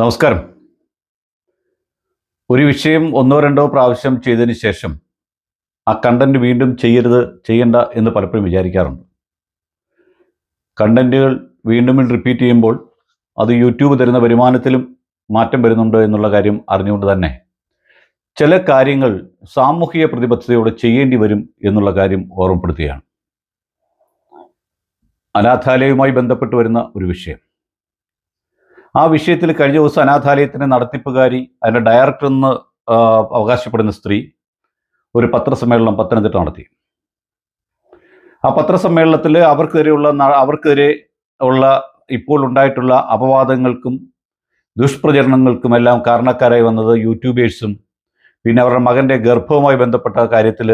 നമസ്കാരം. ഒരു വിഷയം ഒന്നോ രണ്ടോ പ്രാവശ്യം ചെയ്തതിന് ശേഷം ആ കണ്ടന്റ് വീണ്ടും ചെയ്യരുത് ചെയ്യണ്ട എന്ന് പലപ്പോഴും വിചാരിക്കാറുണ്ട്. കണ്ടന്റുകൾ വീണ്ടും റിപ്പീറ്റ് ചെയ്യുമ്പോൾ അത് യൂട്യൂബ് തരുന്ന വരുമാനത്തിലും മാറ്റം വരുന്നുണ്ടോ എന്നുള്ള കാര്യം അറിഞ്ഞുകൊണ്ട് തന്നെ ചില കാര്യങ്ങൾ സാമൂഹിക പ്രതിബദ്ധതയോടെ ചെയ്യേണ്ടി വരും എന്നുള്ള കാര്യം ഓർമ്മപ്പെടുത്തുകയാണ്. അനാഥാലയവുമായി ബന്ധപ്പെട്ട് വരുന്ന ഒരു വിഷയം. ആ വിഷയത്തിൽ കഴിഞ്ഞ ദിവസം അനാഥാലയത്തിന്റെ നടത്തിപ്പുകാരി അതിന്റെ ഡയറക്ടർ എന്ന് അവകാശപ്പെടുന്ന സ്ത്രീ ഒരു പത്രസമ്മേളനം പത്തനംതിട്ട നടത്തി. ആ പത്രസമ്മേളനത്തിൽ അവർക്കെതിരെയുള്ള അവർക്കെതിരെ ഉള്ള ഇപ്പോൾ ഉണ്ടായിട്ടുള്ള അപവാദങ്ങൾക്കും ദുഷ്പ്രചരണങ്ങൾക്കുമെല്ലാം കാരണക്കാരായി വന്നത് യൂട്യൂബേഴ്സും പിന്നെ അവരുടെ മകന്റെ ഗർഭവുമായി ബന്ധപ്പെട്ട കാര്യത്തിൽ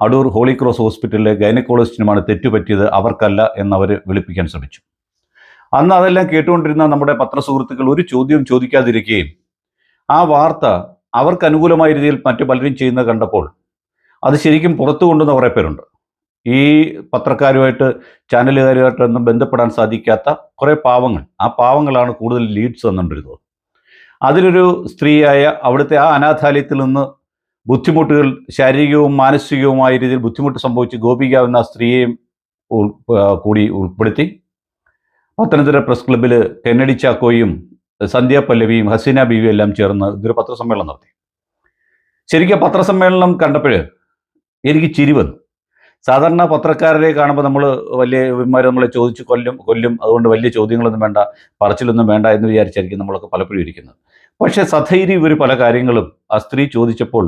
അടൂർ ഹോളി ക്രോസ് ഹോസ്പിറ്റലിലെ ഗൈനക്കോളജിസ്റ്റിനുമാണ് തെറ്റുപറ്റിയത് അവർക്കല്ല എന്നവർ വെളുപ്പിക്കാൻ ശ്രമിച്ചു. അന്ന് അതെല്ലാം കേട്ടുകൊണ്ടിരുന്ന നമ്മുടെ പത്രസുഹൃത്തുക്കൾ ഒരു ചോദ്യവും ചോദിക്കാതിരിക്കുകയും ആ വാർത്ത അവർക്ക് അനുകൂലമായ രീതിയിൽ മറ്റു പലരും ചെയ്യുന്നത് കണ്ടപ്പോൾ അത് ശരിക്കും പുറത്തു കൊണ്ടുവന്ന കുറേ പേരുണ്ട്. ഈ പത്രക്കാരുമായിട്ട് ചാനലുകാരുമായിട്ടൊന്നും ബന്ധപ്പെടാൻ സാധിക്കാത്ത കുറേ പാവങ്ങൾ. ആ പാവങ്ങളാണ് കൂടുതൽ ലീഡ്സ് വന്നുകൊണ്ടിരുന്നത്. അതിലൊരു സ്ത്രീയായ അവിടുത്തെ ആ അനാഥാലയത്തിൽ നിന്ന് ബുദ്ധിമുട്ടുകൾ ശാരീരികവും മാനസികവുമായ രീതിയിൽ ബുദ്ധിമുട്ട് സംഭവിച്ച് ഗോപിക എന്ന സ്ത്രീയെയും കൂടി ഉൾപ്പെടുത്തി. പത്തനംതിട്ട പ്രസ് ക്ലബ്ബിൽ കെന്നഡി ചാക്കോയും സന്ധ്യ പല്ലവിയും ഹസീന ബീവിയും എല്ലാം ചേർന്ന് ഇതൊരു പത്രസമ്മേളനം നടത്തി. ശരിക്കും പത്രസമ്മേളനം കണ്ടപ്പോൾ എനിക്ക് ചിരി വന്നു. സാധാരണ പത്രക്കാരെ കാണുമ്പോൾ നമ്മൾ വലിയ ഇവന്മാർ നമ്മളെ ചോദിച്ച് കൊല്ലും കൊല്ലും. അതുകൊണ്ട് വലിയ ചോദ്യങ്ങളൊന്നും വേണ്ട പറച്ചിലൊന്നും വേണ്ട എന്ന് വിചാരിച്ചായിരിക്കും നമ്മളൊക്കെ പലപ്പോഴും ഇരിക്കുന്നത്. പക്ഷേ സധൈര്യം ഇവർ പല കാര്യങ്ങളും ആ സ്ത്രീ ചോദിച്ചപ്പോൾ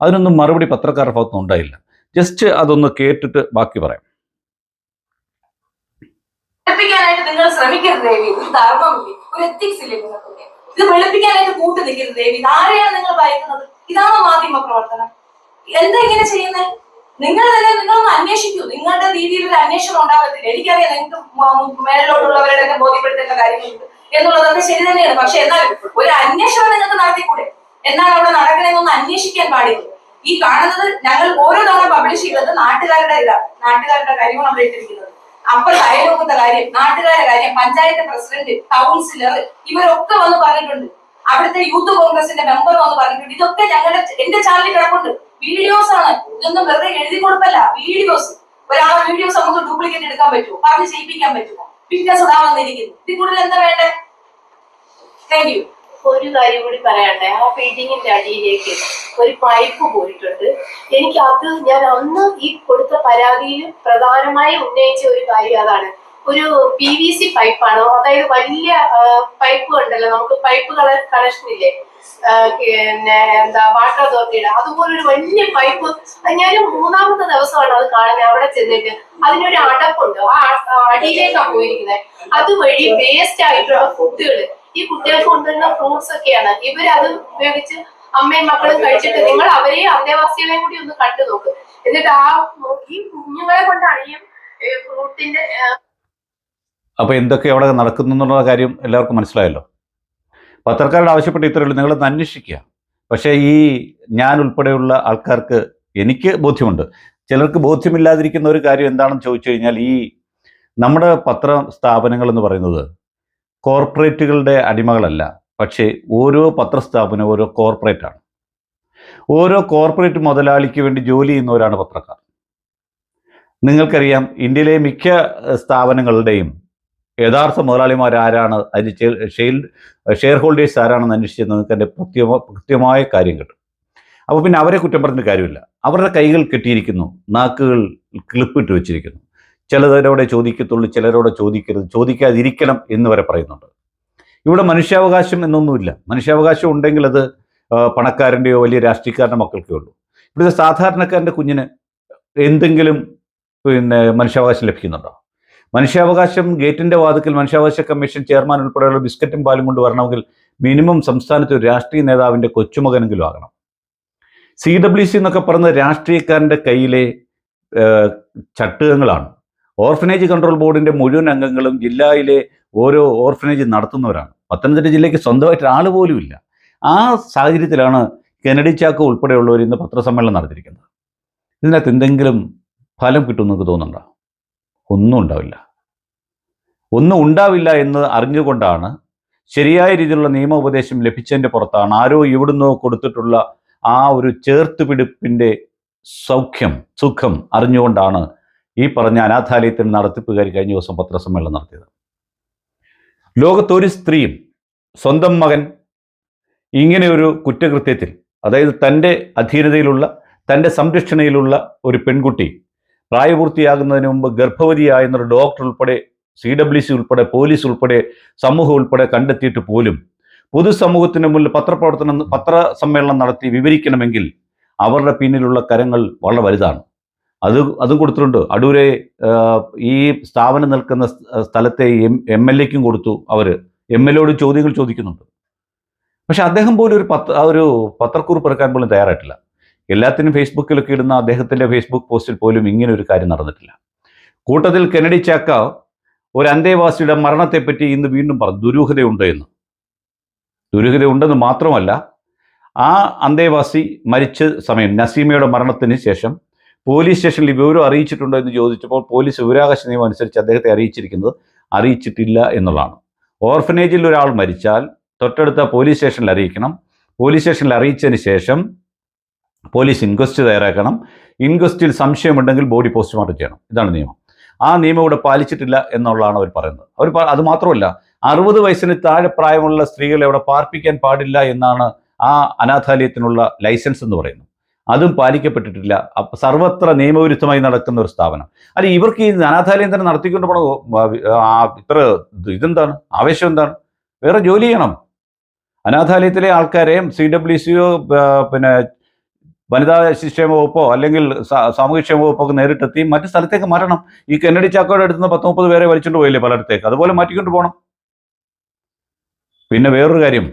അതിനൊന്നും മറുപടി പത്രക്കാരുടെ ഭാഗത്തുനിന്ന് ഉണ്ടായില്ല. ജസ്റ്റ് അതൊന്ന് കേട്ടിട്ട് ബാക്കി പറയാം. വെളുപ്പിക്കാനായിട്ട് നിങ്ങൾ ശ്രമിക്കരുത് ദേവി. ഒരു ധർമ്മമില്ലേ? ഒരു എത്തിക്സ് ഇല്ലേ നിങ്ങൾക്കൊക്കെ? ഇത് വെളുപ്പിക്കാനായിട്ട് കൂട്ടു നിൽക്കരുത് ദേവി. ആരെയാണ് നിങ്ങൾ ഭയക്കുന്നത്? ഇതാണോ മാധ്യമ പ്രവർത്തനം. എന്താ ഇങ്ങനെ ചെയ്യുന്നത് നിങ്ങൾ തന്നെ നിങ്ങളൊന്ന് അന്വേഷിക്കൂ. നിങ്ങളുടെ രീതിയിൽ ഒരു അന്വേഷണം ഉണ്ടാകത്തില്ല എനിക്കറിയാം നിങ്ങൾക്ക് മേളിലോട്ടുള്ളവരുടെ ഒക്കെ ബോധ്യപ്പെടുത്തേണ്ട കാര്യങ്ങളുണ്ട് എന്നുള്ളതൊക്കെ ശരി തന്നെയാണ്. പക്ഷെ എന്നാലും ഒരു അന്വേഷണം നിങ്ങൾക്ക് നടത്തിക്കൂടെ? എന്നാൽ അവിടെ നടക്കണമെന്നൊന്ന് അന്വേഷിക്കാൻ പാടില്ല. ഈ കാണുന്നത് ഞങ്ങൾ ഓരോ തവണ പബ്ലിഷ് ചെയ്യുന്നത് നാട്ടുകാരുടെ ഇതാണ്. നാട്ടുകാരുടെ കാര്യങ്ങൾ നമ്മൾ ഇട്ടിരിക്കുന്നത്. അപ്പുറത്ത് അയൽവക്കത്തെ കാര്യം നാട്ടുകാരുടെ കാര്യം പഞ്ചായത്ത് പ്രസിഡന്റ് കൗൺസിലർ ഇവരൊക്കെ വന്ന് പറഞ്ഞിട്ടുണ്ട്. അവിടുത്തെ യൂത്ത് കോൺഗ്രസിന്റെ മെമ്പർ വന്ന് പറഞ്ഞിട്ടുണ്ട്. ഇതൊക്കെ ഞങ്ങളുടെ എന്റെ ചാനലിൽ കിടപ്പുണ്ട്. വീഡിയോസ് ആണ്. ഇതൊന്നും വെറുതെ എഴുതി കൊടുപ്പല്ല. വീഡിയോസ് ഒരാളെ വീഡിയോസ് നമുക്ക് ഡ്യൂപ്ലിക്കേറ്റ് എടുക്കാൻ പറ്റുമോ? പറഞ്ഞ് ചെയ്യിപ്പിക്കാൻ പറ്റുമോ? ഫിറ്റ്നസ് സദാ വന്നിരിക്കുന്നു. ഇതിൽ കൂടുതൽ എന്താ വേണ്ടേ? താങ്ക് യു ഒരു കാര്യം കൂടി പറയണ്ടേ ആ ബിൽഡിങ്ങിന്റെ അടിയിലേക്ക് ഒരു പൈപ്പ് പോയിട്ടുണ്ട്. എനിക്ക് അത് ഞാൻ അന്ന് ഈ കൊടുത്ത പരാതിയിൽ പ്രധാനമായും ഉന്നയിച്ച ഒരു കാര്യം അതാണ്. ഒരു പി വി സി പൈപ്പാണ് അതായത് വലിയ പൈപ്പ് ഉണ്ടല്ലോ. നമുക്ക് പൈപ്പ് കണക്ഷൻ ഇല്ലേ? പിന്നെ എന്താ വാട്ടർ അതോറിറ്റിയുടെ അതുപോലെ ഒരു വലിയ പൈപ്പ് ഞാൻ മൂന്നാമത്തെ ദിവസമാണ് അത് കാണുന്നത്. അവിടെ ചെന്നിട്ട് അതിനൊരു അടപ്പുണ്ട്. ആ അടിയിലേക്കാണ് പോയിരിക്കുന്നത് അതുവഴി വേസ്റ്റ് ആയിട്ടുള്ള കുട്ടികൾ ഈ കുട്ടികൾക്ക് കൊണ്ടുവരുന്ന ഫ്രൂട്ട്സ് ഒക്കെയാണ്. ഇവരത് ഉപയോഗിച്ച് അമ്മയും മക്കളും കഴിച്ചിട്ട് നിങ്ങൾ അവരെയും അന്തേവാസികളെയും കൂടി ഒന്ന് കണ്ടു നോക്ക്. എന്നിട്ട് ആ ഈ കുഞ്ഞുങ്ങളെ കൊണ്ടാണ് ഈ ഫ്രൂട്ടിന്റെ അപ്പൊ എന്തൊക്കെ അവിടെ നടക്കുന്നു എന്നുള്ള കാര്യം എല്ലാവർക്കും മനസ്സിലായല്ലോ? പത്രക്കാരോട് ആവശ്യപ്പെട്ട് ഇത്രയേ ഉള്ളൂ. നിങ്ങളൊന്ന് അന്വേഷിക്കുക. പക്ഷേ ഈ ഞാൻ ഉൾപ്പെടെയുള്ള ആൾക്കാർക്ക് എനിക്ക് ബോധ്യമുണ്ട്. ചിലർക്ക് ബോധ്യമില്ലാതിരിക്കുന്ന ഒരു കാര്യം എന്താണെന്ന് ചോദിച്ചു കഴിഞ്ഞാൽ ഈ നമ്മുടെ പത്ര സ്ഥാപനങ്ങൾ എന്ന് പറയുന്നത് കോർപ്പറേറ്റുകളുടെ അടിമകളല്ല. പക്ഷേ ഓരോ പത്രസ്ഥാപനം ഓരോ കോർപ്പറേറ്റാണ്. ഓരോ കോർപ്പറേറ്റ് മുതലാളിക്ക് വേണ്ടി ജോലി ചെയ്യുന്നവരാണ് പത്രക്കാർ. നിങ്ങൾക്കറിയാം ഇന്ത്യയിലെ മിക്ക സ്ഥാപനങ്ങളുടെയും യഥാർത്ഥ മുതലാളിമാർ ആരാണ് അതിന് ഷെയർ ഷെയർ ഹോൾഡേഴ്സ് ആരാണെന്ന് അന്വേഷിച്ച് നിങ്ങൾക്ക് എന്റെ കൃത്യമായ കൃത്യമായ കാര്യം കിട്ടും അപ്പോൾ പിന്നെ അവരെ കുറ്റം പറഞ്ഞിട്ട് കാര്യമില്ല. അവരുടെ കൈകൾ കെട്ടിയിരിക്കുന്നു നാക്കുകൾ ക്ലിപ്പിട്ട് വെച്ചിരിക്കുന്നു. ചിലരോടെ ചോദിക്കത്തുള്ളൂ ചിലരോട് ചോദിക്കരുത് ചോദിക്കാതിരിക്കണം എന്ന് വരെ പറയുന്നുണ്ട്. ഇവിടെ മനുഷ്യാവകാശം എന്നൊന്നുമില്ല. മനുഷ്യാവകാശം ഉണ്ടെങ്കിൽ അത് പണക്കാരന്റെയോ വലിയ രാഷ്ട്രീയക്കാരന്റെ മക്കൾക്കേ ഉള്ളൂ. ഇവിടുത്തെ സാധാരണക്കാരന്റെ കുഞ്ഞിന് എന്തെങ്കിലും പിന്നെ മനുഷ്യാവകാശം ലഭിക്കുന്നുണ്ടോ? മനുഷ്യാവകാശം ഗേറ്റിന്റെ വാതിക്കൽ മനുഷ്യാവകാശ കമ്മീഷൻ ചെയർമാൻ ഉൾപ്പെടെയുള്ള ബിസ്ക്കറ്റും പാലും കൊണ്ട് വരണമെങ്കിൽ മിനിമം സംസ്ഥാനത്ത് ഒരു രാഷ്ട്രീയ നേതാവിന്റെ കൊച്ചുമകനെങ്കിലും ആകണം. സി ഡബ്ല്യു സി എന്നൊക്കെ പറയുന്നത് രാഷ്ട്രീയക്കാരന്റെ കയ്യിലെ ചട്ടുകങ്ങളാണ്. ഓർഫനേജ് കൺട്രോൾ ബോർഡിന്റെ മുഴുവൻ അംഗങ്ങളും ജില്ലയിലെ ഓരോ ഓർഫനേജ് നടത്തുന്നവരാണ്. പത്തനംതിട്ട ജില്ലയ്ക്ക് സ്വന്തമായിട്ട് ആൾ പോലും ഇല്ല. ആ സാഹചര്യത്തിലാണ് കെനഡി ചാക്ക് ഉൾപ്പെടെയുള്ളവർ ഇന്ന് പത്രസമ്മേളനം നടത്തിയിരിക്കുന്നത്. ഇതിനകത്ത് എന്തെങ്കിലും ഫലം കിട്ടുമെന്ന് നിങ്ങൾക്ക് തോന്നുന്നുണ്ടോ? ഒന്നും ഉണ്ടാവില്ല. ഒന്നും ഉണ്ടാവില്ല എന്ന് അറിഞ്ഞുകൊണ്ടാണ് ശരിയായ രീതിയിലുള്ള നിയമോപദേശം ലഭിച്ചതിന്റെ പുറത്താണ് ആരോ ഇവിടുന്നോ കൊടുത്തിട്ടുള്ള ആ ഒരു ചേർത്തുപിടിപ്പിന്റെ സൗഖ്യം സുഖം അറിഞ്ഞുകൊണ്ടാണ് ഈ പറഞ്ഞ അനാഥാലയത്തിൽ നടത്തിപ്പുകാർ കഴിഞ്ഞ ദിവസം പത്രസമ്മേളനം നടത്തിയത്. ലോകത്തൊരു സ്ത്രീയും സ്വന്തം മകൻ ഇങ്ങനെ ഒരു കുറ്റകൃത്യത്തിൽ അതായത് തന്റെ അധീനതയിലുള്ള തന്റെ സംരക്ഷണയിലുള്ള ഒരു പെൺകുട്ടി പ്രായപൂർത്തിയാകുന്നതിന് മുമ്പ് ഗർഭവതിയായെന്നൊരു ഡോക്ടർ ഉൾപ്പെടെ സി ഡബ്ല്യു സി ഉൾപ്പെടെ പോലീസ് ഉൾപ്പെടെ സമൂഹം ഉൾപ്പെടെ കണ്ടെത്തിയിട്ട് പോലും പൊതുസമൂഹത്തിന് മുന്നിൽ പത്രപ്രവർത്തനം പത്രസമ്മേളനം നടത്തി വിവരിക്കണമെങ്കിൽ അവരുടെ പിന്നിലുള്ള കരങ്ങൾ വളരെ വലുതാണ്. അത് അതും കൊടുത്തിട്ടുണ്ട്. അടൂരെ ഈ സ്ഥാപനം നിൽക്കുന്ന സ്ഥ- സ്ഥലത്തെ എം എം എൽ എക്കും കൊടുത്തു അവർ എം എൽ എയോട് ചോദ്യങ്ങൾ ചോദിക്കുന്നുണ്ട്. പക്ഷെ അദ്ദേഹം പോലും ഒരു പത്ര ഒരു പത്രക്കുറിപ്പ് ഇറക്കാൻ പോലും തയ്യാറായിട്ടില്ല. എല്ലാത്തിനും ഫേസ്ബുക്കിലൊക്കെ ഇടുന്ന അദ്ദേഹത്തിന്റെ ഫേസ്ബുക്ക് പോസ്റ്റിൽ പോലും ഇങ്ങനെ ഒരു കാര്യം നടന്നിട്ടില്ല. കൂട്ടത്തിൽ കെനഡി ചാക്ക ഒരു അന്തേവാസിയുടെ മരണത്തെപ്പറ്റി ഇന്ന് വീണ്ടും പറഞ്ഞു. ദുരൂഹതയുണ്ട് എന്ന്. ദുരൂഹതയുണ്ടെന്ന് മാത്രമല്ല ആ അന്തേവാസി മരിച്ച സമയം നസീമയുടെ മരണത്തിന് ശേഷം പോലീസ് സ്റ്റേഷനിൽ വിവരം അറിയിച്ചിട്ടുണ്ടോ എന്ന് ചോദിച്ചപ്പോൾ പോലീസ് വിവരാകാശ നിയമം അനുസരിച്ച് അദ്ദേഹത്തെ അറിയിച്ചിരിക്കുന്നത് അറിയിച്ചിട്ടില്ല എന്നുള്ളതാണ്. ഓർഫനേജിൽ ഒരാൾ മരിച്ചാൽ തൊട്ടടുത്ത പോലീസ് സ്റ്റേഷനിൽ അറിയിക്കണം. പോലീസ് സ്റ്റേഷനിൽ അറിയിച്ചതിന് ശേഷം പോലീസ് ഇൻക്വസ്റ്റ് തയ്യാറാക്കണം. ഇൻക്വസ്റ്റിൽ സംശയമുണ്ടെങ്കിൽ ബോഡി പോസ്റ്റ്മോർട്ടം ചെയ്യണം. ഇതാണ് നിയമം. ആ നിയമം ഇവിടെ പാലിച്ചിട്ടില്ല എന്നുള്ളതാണ് അവർ പറയുന്നത്. അവർ അത് മാത്രമല്ല അറുപത് വയസ്സിന് താഴെ പ്രായമുള്ള സ്ത്രീകളെ അവിടെ പാർപ്പിക്കാൻ പാടില്ല എന്നാണ് ആ അനാഥാലയത്തിനുള്ള ലൈസൻസ് എന്ന് പറയുന്നത്. അതും പാലിക്കപ്പെട്ടിട്ടില്ല. സർവത്ര നിയമവിരുദ്ധമായി നടക്കുന്ന ഒരു സ്ഥാപനം. അല്ല ഇവർക്ക് ഈ അനാഥാലയം തന്നെ നടത്തിക്കൊണ്ട് പോണോ ഇത്ര ഇതെന്താണ്? ആവേശം എന്താണ്? വേറെ ജോലി ചെയ്യണം. അനാഥാലയത്തിലെ ആൾക്കാരെ സി ഡബ്ല്യു സിയോ പിന്നെ വനിതാ ശിക്ഷേമ വകുപ്പോ അല്ലെങ്കിൽ സാമൂഹ്യക്ഷേമ വകുപ്പോ ഒക്കെ നേരിട്ടെത്തി മറ്റു സ്ഥലത്തേക്ക് മാറ്റണം ഈ കെന്നഡി ചാക്കോയുടെ അടുത്ത് നിന്ന് പത്ത് മുപ്പത് പേരെ വലിച്ചുകൊണ്ട് പോയില്ലേ പലയിടത്തേക്ക്. അതുപോലെ മാറ്റിക്കൊണ്ട് പോകണം പിന്നെ വേറൊരു കാര്യം.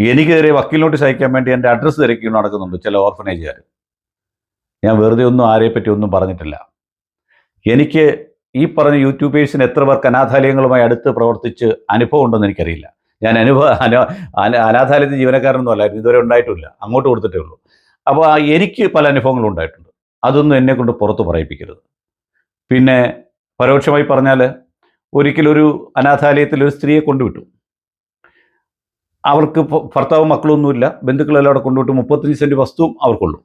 എനിക്കെതിരെ വക്കീൽ നോട്ടീസ് അയക്കാൻ വേണ്ടി എന്റെ അഡ്രസ്സ് തിരക്കി നടക്കുന്നുണ്ട് ചില ഓർഫനേജുകാർ ഞാൻ വെറുതെ ഒന്നും ആരെ പറ്റി ഒന്നും പറഞ്ഞിട്ടില്ല. എനിക്ക് ഈ പറഞ്ഞ യൂട്യൂബേഴ്സിന് എത്ര പേർക്ക് അനാഥാലയങ്ങളുമായി അടുത്ത് പ്രവർത്തിച്ച് അനുഭവം ഉണ്ടെന്ന് എനിക്കറിയില്ല. ഞാൻ അനുഭവ അന അന- അനാഥാലയത്തിൽ ജീവനക്കാരനൊന്നും അല്ലായിരുന്നു. ഇതുവരെ ഉണ്ടായിട്ടില്ല. അങ്ങോട്ട് കൊടുത്തിട്ടേ ഉള്ളൂ. അപ്പോൾ എനിക്ക് പല അനുഭവങ്ങളും ഉണ്ടായിട്ടുണ്ട്. അതൊന്നും എന്നെ കൊണ്ട് പുറത്ത് പറയിപ്പിക്കരുത്. പിന്നെ പരോക്ഷമായി പറഞ്ഞാൽ ഒരിക്കലൊരു അനാഥാലയത്തിൽ ഒരു സ്ത്രീയെ കൊണ്ടുവിട്ടു. അവർക്ക് ഭർത്താവ് മക്കളൊന്നുമില്ല. ബന്ധുക്കളെല്ലാം അവിടെ കൊണ്ടുവിട്ട് മുപ്പത്തഞ്ച് സെന്റ് വസ്തുവും അവർക്കുള്ളൂ.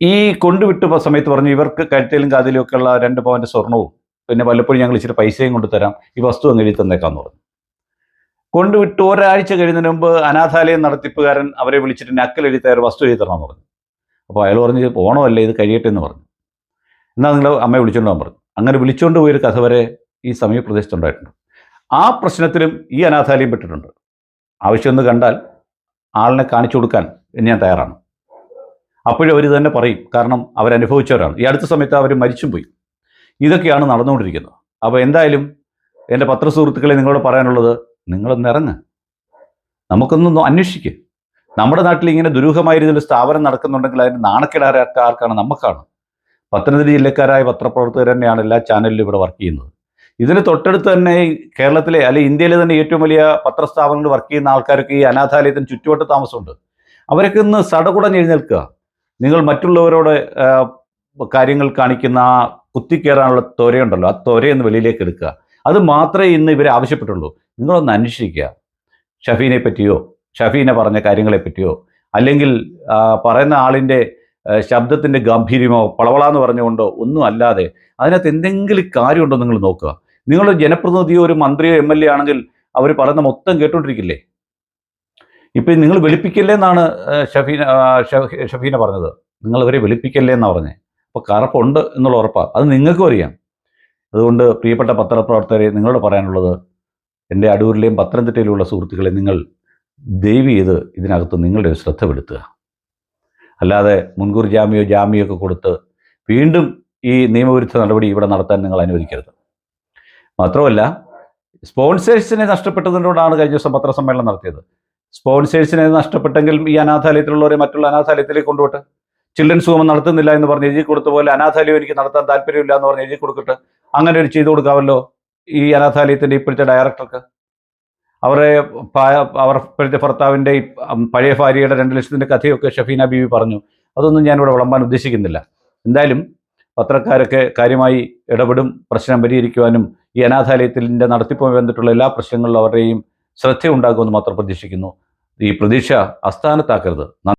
ഈ കൊണ്ടുവിട്ട സമയത്ത് പറഞ്ഞു ഇവർക്ക് കഴുത്തിലും കാതിലും ഒക്കെ ഉള്ള രണ്ട് പവന്റെ സ്വർണവും പിന്നെ വല്ലപ്പോഴും ഞങ്ങൾ ഇച്ചിരി പൈസയും കൊണ്ട് തരാം. ഈ വസ്തു എഴുതി തന്നേക്കാന്ന് പറഞ്ഞു. കൊണ്ടുവിട്ട് ഒരാഴ്ച കഴിയുന്നതിന് മുമ്പ് അനാഥാലയം നടത്തിപ്പുകാരൻ അവരെ വിളിച്ചിട്ട് നക്കൽ എഴുതി വസ്തു എഴുതി തരണമെന്ന് പറഞ്ഞു. അപ്പോൾ അയാൾ പറഞ്ഞു "ഇത് ഓണമല്ലേ ഇത് കഴിയട്ടെ എന്ന് പറഞ്ഞു. എന്നാൽ നിങ്ങൾ അമ്മയെ വിളിച്ചുകൊണ്ടുപോകാൻ പറഞ്ഞു. അങ്ങനെ വിളിച്ചുകൊണ്ട് പോയൊരു കഥ വരെ ഈ സമീപപ്രദേശത്തുണ്ടായിട്ടുണ്ട്. ആ പ്രശ്നത്തിലും ഈ അനാഥാലയം പെട്ടിട്ടുണ്ട്. ആവശ്യമൊന്ന് കണ്ടാൽ ആളിനെ കാണിച്ചു കൊടുക്കാൻ ഞാൻ തയ്യാറാണ്. അപ്പോഴും അവർ തന്നെ പറയും കാരണം അവരനുഭവിച്ചവരാണ് ഈ അടുത്ത സമയത്ത് അവർ മരിച്ചും പോയി. ഇതൊക്കെയാണ് നടന്നുകൊണ്ടിരിക്കുന്നത്. അപ്പോൾ എന്തായാലും എന്റെ പത്രസുഹൃത്തുക്കളെ നിങ്ങളോട് പറയാനുള്ളത് നിങ്ങളൊന്ന് ഇറങ്ങ്. നമുക്കൊന്ന് അന്വേഷിക്കുക നമ്മുടെ നാട്ടിൽ ഇങ്ങനെ ദുരൂഹമായ രീതിയിൽ സ്ഥാപനം നടക്കുന്നുണ്ടെങ്കിൽ അതിന് നാണക്കേടാരാക്ക ആർക്കാണ് നമുക്കാണ് പത്തനംതിട്ട ജില്ലക്കാരായ പത്രപ്രവർത്തകർ തന്നെയാണ് എല്ലാ ചാനലിലും ഇവിടെ വർക്ക് ചെയ്യുന്നത്. ഇതിന് തൊട്ടടുത്ത് തന്നെ കേരളത്തിലെ അല്ലെ ഇന്ത്യയിലെ തന്നെ ഏറ്റവും വലിയ പത്രസ്ഥാപനങ്ങൾ വർക്ക് ചെയ്യുന്ന ആൾക്കാർക്ക് ഈ അനാഥാലയത്തിന് ചുറ്റുവട്ട താമസമുണ്ട്. അവരൊക്കെ ഇന്ന് സടകുടഞ്ഞ് എഴുന്നേൽക്കുക. നിങ്ങൾ മറ്റുള്ളവരോട് കാര്യങ്ങൾ കാണിക്കുന്ന ആ കുത്തിക്കയറാനുള്ള ത്വരയുണ്ടല്ലോ. ആ ത്വരയൊന്ന് വെളിയിലേക്ക് എടുക്കുക. അത് മാത്രമേ ഇന്ന് ഇവരെ ആവശ്യപ്പെട്ടുള്ളൂ. നിങ്ങളൊന്ന് അന്വേഷിക്കുക. ഷഫീനെ പറ്റിയോ ഷഫീനെ പറഞ്ഞ കാര്യങ്ങളെ പറ്റിയോ അല്ലെങ്കിൽ പറയുന്ന ആളിന്റെ ശബ്ദത്തിന്റെ ഗാംഭീര്യമോ പളവളാന്ന് പറഞ്ഞുകൊണ്ടോ ഒന്നും അല്ലാതെ അതിനകത്ത് എന്തെങ്കിലും കാര്യമുണ്ടോ നിങ്ങൾ നോക്കുക. നിങ്ങൾ ജനപ്രതിനിധിയോ ഒരു മന്ത്രിയോ എം എൽ എ ആണെങ്കിൽ അവർ പറയുന്ന മൊത്തം കേട്ടോണ്ടിരിക്കില്ലേ? ഇപ്പം നിങ്ങൾ വെളുപ്പിക്കല്ലേ എന്നാണ് ഷഫീന ഷഫീന പറഞ്ഞത്. നിങ്ങൾ ഇവരെ വെളുപ്പിക്കല്ലേ എന്നാണ് പറഞ്ഞത് അപ്പോൾ കറപ്പുണ്ട് എന്നുള്ള ഉറപ്പാണ് അത് നിങ്ങൾക്കും അറിയാം. അതുകൊണ്ട് പ്രിയപ്പെട്ട പത്രപ്രവർത്തകരെ നിങ്ങളോട് പറയാനുള്ളത് എന്റെ അടൂരിലെയും പത്തനംതിട്ടയിലുള്ള സുഹൃത്തുക്കളെ നിങ്ങൾ ദയവ് ചെയ്ത് ഇതിനകത്ത് നിങ്ങളുടെ ശ്രദ്ധ പെടുത്തുക. അല്ലാതെ മുൻകൂർ ജാമ്യമോ ജാമ്യമൊക്കെ കൊടുത്ത് വീണ്ടും ഈ നിയമവിരുദ്ധ നടപടി ഇവിടെ നടത്താൻ നിങ്ങൾ അനുവദിക്കരുത്. മാത്രമല്ല സ്പോൺസേഴ്സിനെ നഷ്ടപ്പെട്ടതുകൊണ്ടാണ് കഴിഞ്ഞ ദിവസം പത്രസമ്മേളനം നടത്തിയത്. സ്പോൺസേഴ്സിനെ നഷ്ടപ്പെട്ടെങ്കിൽ ഈ അനാഥാലയത്തിലുള്ളവരെ മറ്റുള്ള അനാഥാലയത്തിലേക്ക് കൊണ്ടുപോട്ട്. ചിൽഡ്രൻസ് ഹോം നടത്തുന്നില്ല എന്ന് പറഞ്ഞ് എഴുതി കൊടുത്ത പോലെ അനാഥാലയം എനിക്ക് നടത്താൻ താല്പര്യമില്ല എന്ന് പറഞ്ഞ് എഴുതി കൊടുക്കട്ടെ. അങ്ങനെ ഒരു ചെയ്തു കൊടുക്കാമല്ലോ ഈ അനാഥാലയത്തിന്റെ ഇപ്പോഴത്തെ ഡയറക്ടർക്ക് അവരെ അവർ ഇപ്പോഴത്തെ ഭർത്താവിന്റെ പഴയ ഭാര്യയുടെ രണ്ട് ലക്ഷത്തിന്റെ കഥയൊക്കെ ഷഫീന ബീവി പറഞ്ഞു. അതൊന്നും ഞാനിവിടെ വിളമ്പാൻ ഉദ്ദേശിക്കുന്നില്ല. എന്തായാലും പത്രക്കാരൊക്കെ കാര്യമായി ഇടപെടും പ്രശ്നം പരിഹരിക്കുവാനും ഈ അനാഥാലയത്തിന്റെ നടത്തിപ്പുമായി ബന്ധപ്പെട്ടുള്ള എല്ലാ പ്രശ്നങ്ങളിലും അവരുടെയും ശ്രദ്ധയുണ്ടാകുമെന്ന് മാത്രം പ്രതീക്ഷിക്കുന്നു. ഈ പ്രതീക്ഷ അസ്ഥാനത്താക്കരുത്.